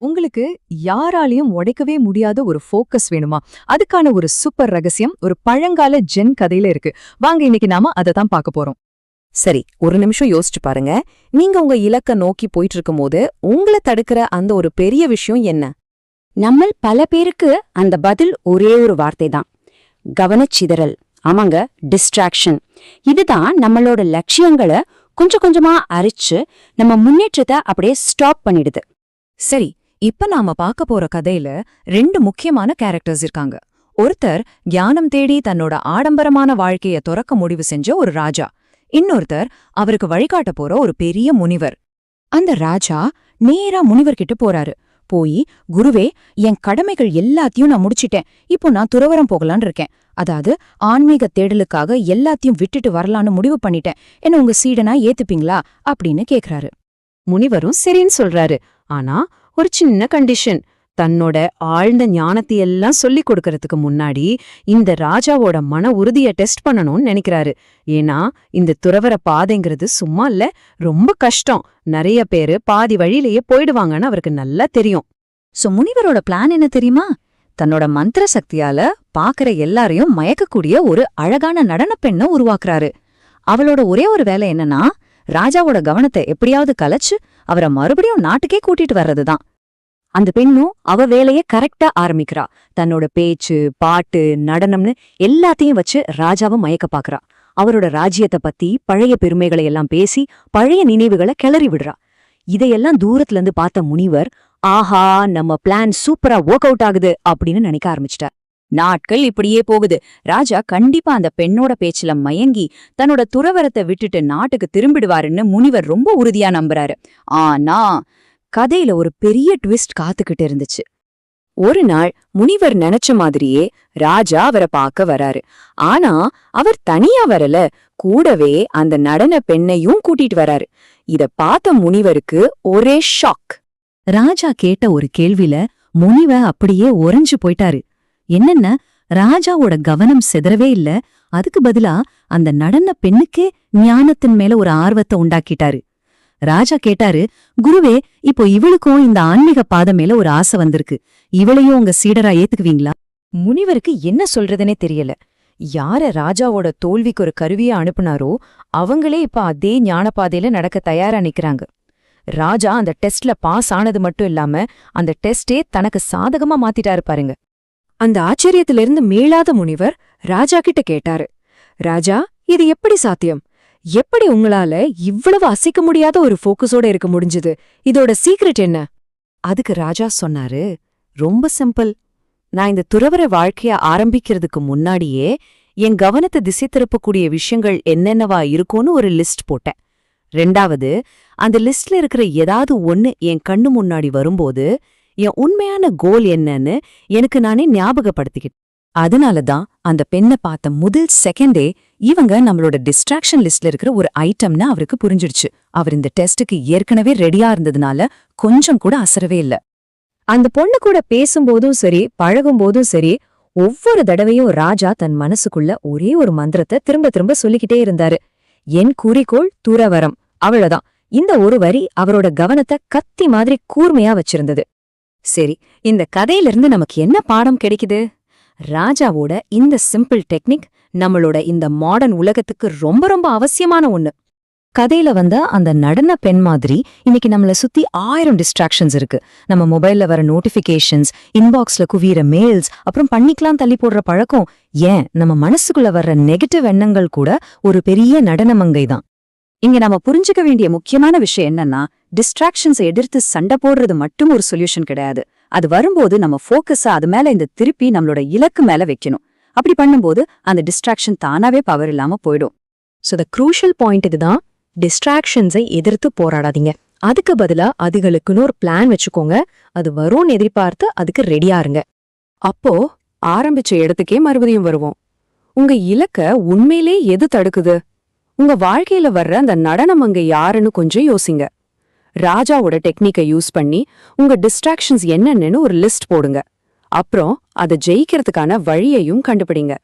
உங்களுக்கு யாராலையும் உடைக்கவே முடியாத ஒரு ஃபோக்கஸ் வேணுமா? அதுக்கான ஒரு சூப்பர் ரகசியம் ஒரு பழங்கால ஜென் கதையில இருக்கு. வாங்க இன்னைக்கு நாம அதை தான் பார்க்க போறோம். சரி ஒரு நிமிஷம் யோசிச்சு பாருங்க. நீங்க உங்க இலக்க நோக்கி போயிட்டு இருக்கும்போது உங்களை தடுக்கிற அந்த ஒரு பெரிய விஷயம் என்ன? நம்மள் பல பேருக்கு அந்த பதில் ஒரே ஒரு வார்த்தை தான். கவனச்சிதறல். ஆமாங்க டிஸ்ட்ராக்ஷன் இதுதான் நம்மளோட லட்சியங்களை கொஞ்சம் கொஞ்சமா அரிச்சு நம்ம முன்னேற்றத்தை அப்படியே ஸ்டாப் பண்ணிடுது. சரி இப்ப நாம பார்க்க போற கதையில ரெண்டு முக்கியமான கேரக்டர்ஸ் இருக்காங்க. ஒருத்தர் ஞானம் தேடி தன்னோட ஆடம்பரமான வாழ்க்கைய துறக்க முடிவு செஞ்ச ஒரு ராஜா. இன்னொருத்தர் அவருக்கு வழிகாட்ட போற ஒரு பெரிய முனிவர். அந்த ராஜா நேரா முனிவர்கிட்ட போறாரு. போய் குருவே என் கடமைகள் எல்லாத்தையும் நான் முடிச்சிட்டேன். இப்போ நான் துறவரம் போகலான் இருக்கேன். அதாவது ஆன்மீக தேடலுக்காக எல்லாத்தையும் விட்டுட்டு வரலான்னு முடிவு பண்ணிட்டேன். என்ன உங்க சீடனா ஏத்துப்பீங்களா? அப்படின்னு கேக்குறாரு. முனிவரும் சரின்னு சொல்றாரு. ஆனா ஒரு சின்ன கண்டிஷன் தன்னோட ஆழ்ந்த ஞானத்தை எல்லாம் சொல்லிக் கொடுக்கறதுக்கு முன்னாடி இந்த ராஜாவோட மன உறுதிய டெஸ்ட் பண்ணணும்னு நினைக்கிறாரு. ஏன்னா இந்த துறவர பாதைங்கிறது சும்மா இல்ல ரொம்ப கஷ்டம். நிறைய பேரு பாதி வழியிலேயே போயிடுவாங்கன்னு அவருக்கு நல்லா தெரியும். சோ முனிவரோட பிளான் என்ன தெரியுமா? தன்னோட மந்திர சக்தியால பாக்குற எல்லாரையும் மயக்கக்கூடிய ஒரு அழகான நடனப் பெண்ணை உருவாக்குறாரு. அவளோட ஒரே ஒரு வேலை என்னன்னா ராஜாவோட கவனத்தை எப்படியாவது கலைச்சு அவரை மறுபடியும் நாட்டுக்கே கூட்டிட்டு வர்றதுதான். அந்த பெண்ணும் அவ வேலையை கரெக்டா ஆரம்பிக்கிறா. தன்னோட பேச்சு பாட்டு நடனம்னு எல்லாத்தையும் வச்சு ராஜாவை மயக்க பாக்குறா. அவரோட ராஜ்யத்தை பத்தி பழைய பெருமைகளை எல்லாம் பேசி பழைய நினைவுகளை கிளறி விடுறா. இதையெல்லாம் தூரத்துல இருந்து பார்த்த முனிவர் ஆஹா நம்ம பிளான் சூப்பரா ஒர்க் அவுட் ஆகுது அப்படின்னு நினைக்க ஆரம்பிச்சிட்டார். நாட்கள் இப்படியே போகுது. ராஜா கண்டிப்பா அந்த பெண்ணோட பேச்சுல மயங்கி தன்னோட துறவரத்தை விட்டுட்டு நாட்டுக்கு திரும்பிடுவாருன்னு முனிவர் ரொம்ப உறுதியா நம்புறாரு. ஆனா கதையில ஒரு பெரிய ட்விஸ்ட் காத்துக்கிட்டு இருந்துச்சு. ஒரு நாள் முனிவர் நினைச்ச மாதிரியே ராஜா அவரை பார்க்க வராரு. ஆனா அவர் தனியா வரல. கூடவே அந்த நடன பெண்ணையும் கூட்டிட்டு வராரு. இத பார்த்த முனிவருக்கு ஒரே ஷாக் ராஜா கேட்ட ஒரு கேள்வில முனிவ அப்படியே உறைஞ்சு போயிட்டாரு. என்னென்ன? ராஜாவோட கவனம் சிதறவே இல்ல. அதுக்கு பதிலா அந்த நடன பெண்ணுக்கே ஞானத்தின் மேல ஒரு ஆர்வத்தை உண்டாக்கிட்டாரு. ராஜா கேட்டாரு குருவே இப்போ இவளுக்கும் இந்த ஆன்மீக பாதை மேல ஒரு ஆசை வந்திருக்கு. இவளையும் உங்க சீடரா ஏத்துக்குவீங்களா? முனிவருக்கு என்ன சொல்றதுனே தெரியல. யார ராஜாவோட தோல்விக்கு ஒரு கருவியா அனுப்புனாரோ அவங்களே இப்ப அதே ஞானபாதையில நடக்க தயாரா நிக்கறாங்க. ராஜா அந்த டெஸ்ட்ல பாஸ் ஆனது மட்டும் இல்லாம அந்த டெஸ்டே தனக்கு சாதகமா மாத்திட்டாரு பாருங்க. அந்த ஆச்சரியத்திலிருந்து மீளாத முனிவர் ராஜா கிட்ட கேட்டாரு ராஜா இது எப்படி சாத்தியம்? எப்படி உங்களால இவ்வளவு அசைக்க முடியாத ஒரு ஃபோக்கஸோட இருக்க முடிஞ்சது? இதோட சீக்ரெட் என்ன? அதுக்கு ராஜா சொன்னாரு ரொம்ப சிம்பிள் நான் இந்த துறவர வாழ்க்கைய ஆரம்பிக்கிறதுக்கு முன்னாடியே என் கவனத்தை திசை திருப்பக்கூடிய விஷயங்கள் என்னென்னவா இருக்கும்னு ஒரு லிஸ்ட் போட்டேன். ரெண்டாவது அந்த லிஸ்ட்ல இருக்கிற ஏதாவது ஒன்னு என் கண்ணு முன்னாடி வரும்போது என் உண்மையான கோல் என்னன்னு எனக்கு நானே ஞாபகப்படுத்திக்கிட்டேன். அதனால தான் அந்த பெண்ணை பார்த்த முதல் செகண்டே இவங்க நம்மளோட டிஸ்ட்ராக்ஷன் லிஸ்ட்ல இருக்கிற ஒரு ஐட்டம்னு அவருக்கு புரிஞ்சிடுச்சு. அவர் இந்த டெஸ்டுக்கு ஏற்கனவே ரெடியா இருந்ததுனால கொஞ்சம் கூட அசரவே இல்ல. அந்த பொண்ணு கூட பேசும்போதும் சரி பழகும்போதும் சரி ஒவ்வொரு தடவையும் ராஜா தன் மனசுக்குள்ள ஒரே ஒரு மந்திரத்தை திரும்ப திரும்ப சொல்லிக்கிட்டே இருந்தாரு. என் குறிக்கோள் துறவரம். அவ்வளவுதான். இந்த ஒரு வரி அவரோட கவனத்தை கத்தி மாதிரி கூர்மையா வச்சிருந்தது. சரி இந்த கதையிலிருந்து நமக்கு என்ன பாடம் கிடைக்குது? ராஜாவோட இந்த சிம்பிள் டெக்னிக் நம்மளோட இந்த மாடர்ன் உலகத்துக்கு ரொம்ப ரொம்ப அவசியமான ஒண்ணு. கதையில வந்த அந்த நடன பெண் மாதிரி இன்னைக்கு நம்மள சுத்தி ஆயிரம் டிஸ்ட்ராக்ஷன்ஸ் இருக்கு. நம்ம மொபைல்ல வர நோட்டிபிகேஷன்ஸ் இன்பாக்ஸ்ல குவியிற மெயில்ஸ் அப்புறம் பண்ணிக்கலாம் தள்ளி போடுற பழக்கம். ஏன்? நம்ம மனசுக்குள்ள வர்ற நெகட்டிவ் எண்ணங்கள் கூட ஒரு பெரிய நடனமங்கை தான். இங்க நாம புரிஞ்சுக்க வேண்டிய முக்கியமான விஷயம் என்னன்னா டிஸ்ட்ராக்ஷன்ஸை எதிர்த்து சண்டை போடுறது மட்டும் ஒரு சொல்யூஷன் கிடையாது. அது வரும்போது நம்ம ஃபோக்கஸை அது மேல இந்த திருப்பி நம்மளோட இலக்கு மேல வைக்கணும். அப்படி பண்ணும்போது அந்த டிஸ்ட்ராக்ஷன் தானாவே பவர் இல்லாம போயிடும். ஸோ த க்ரூஷியல் பாயிண்ட் இதுதான். டிஸ்ட்ராக்ஷன்ஸை எதிர்த்து போராடாதீங்க. அதுக்கு பதிலா அதுகளுக்குன்னு ஒரு பிளான் வச்சுக்கோங்க. அது வரும்னு எதிர்பார்த்து அதுக்கு ரெடியா இருங்க. அப்போ ஆரம்பிச்ச இடத்துக்கே மறுபடியும் வருவோம். உங்க இலக்க உண்மையிலே எது தடுக்குது? உங்க வாழ்க்கையில வர்ற அந்த நடனம் அங்க யாருன்னு கொஞ்சம் யோசிங்க. ராஜாவோட டெக்னிக்கை யூஸ் பண்ணி உங்க டிஸ்ட்ராக்ஷன்ஸ் என்னென்னு ஒரு லிஸ்ட் போடுங்க. அப்புறம் அதை ஜெயிக்கிறதுக்கான வழியையும் கண்டுபிடிங்க.